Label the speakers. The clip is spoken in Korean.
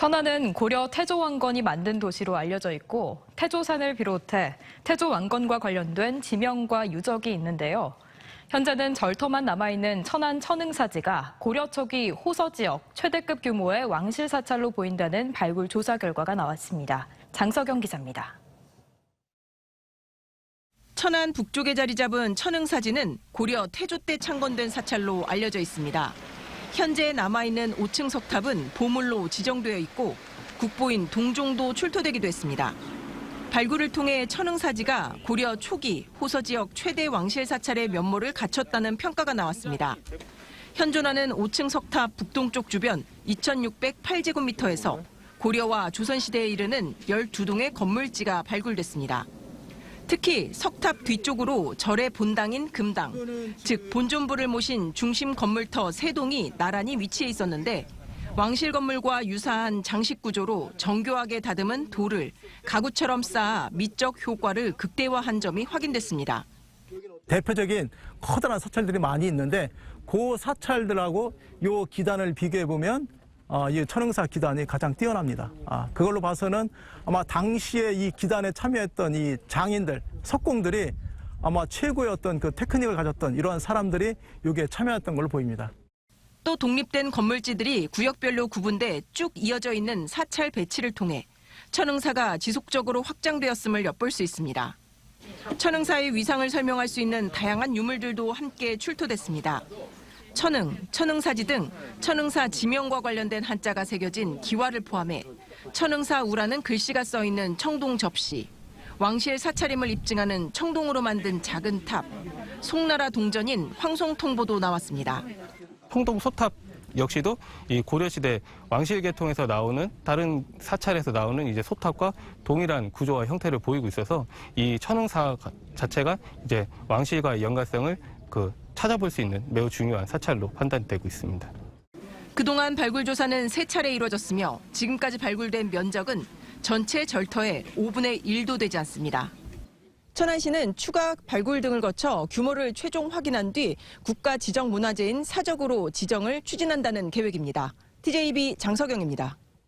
Speaker 1: 천안은 고려 태조 왕건이 만든 도시로 알려져 있고 태조산을 비롯해 태조 왕건과 관련된 지명과 유적이 있는데요. 현재는 절터만 남아있는 천안 천흥사지가 고려 초기 호서 지역 최대급 규모의 왕실 사찰로 보인다는 발굴 조사 결과가 나왔습니다. 장석영 기자입니다.
Speaker 2: 천안 북쪽에 자리 잡은 천흥사지는 고려 태조 때 창건된 사찰로 알려져 있습니다. 현재 남아있는 5층 석탑은 보물로 지정되어 있고 국보인 동종도 출토되기도 했습니다. 발굴을 통해 천흥사지가 고려 초기 호서 지역 최대 왕실 사찰의 면모를 갖췄다는 평가가 나왔습니다. 현존하는 5층 석탑 북동쪽 주변 2,608제곱미터에서 고려와 조선시대에 이르는 12동의 건물지가 발굴됐습니다. 특히 석탑 뒤쪽으로 절의 본당인 금당, 즉 본존부를 모신 중심 건물터 세 동이 나란히 위치해 있었는데 왕실 건물과 유사한 장식 구조로 정교하게 다듬은 돌을 가구처럼 쌓아 미적 효과를 극대화한 점이 확인됐습니다.
Speaker 3: 대표적인 커다란 사찰들이 많이 있는데 그 사찰들하고 요 기단을 비교해 보면 어, 이 천흥사 기단이 가장 뛰어납니다. 아, 그걸로 봐서는 아마 당시에 이 기단에 참여했던 이 장인들, 석공들이 아마 최고의 어떤 그 테크닉을 가졌던 이러한 사람들이 여기에 참여했던 걸로 보입니다.
Speaker 2: 또 독립된 건물지들이 구역별로 구분돼 쭉 이어져 있는 사찰 배치를 통해 천흥사가 지속적으로 확장되었음을 엿볼 수 있습니다. 천흥사의 위상을 설명할 수 있는 다양한 유물들도 함께 출토됐습니다. 천흥, 천흥사지 등 천흥사 지명과 관련된 한자가 새겨진 기와를 포함해 천흥사 우라는 글씨가 써 있는 청동 접시, 왕실 사찰임을 입증하는 청동으로 만든 작은 탑, 송나라 동전인 황송통보도 나왔습니다.
Speaker 4: 홍동 소탑 역시도 이 고려시대 왕실 계통에서 나오는 다른 사찰에서 나오는 이제 소탑과 동일한 구조와 형태를 보이고 있어서 이 천흥사 자체가 이제 왕실과의 연관성을 그 찾아볼 수 있는 매우 중요한 사찰로 판단되고 있습니다.
Speaker 2: 그동안 발굴 조사는 세 차례 이루어졌으며 지금까지 발굴된 면적은 전체 절터의 5분의 1도 되지 않습니다. 천안시는 추가 발굴 등을 거쳐 규모를 최종 확인한 뒤 국가 지정 문화재인 사적으로 지정을 추진한다는 계획입니다. TJB 장석영입니다.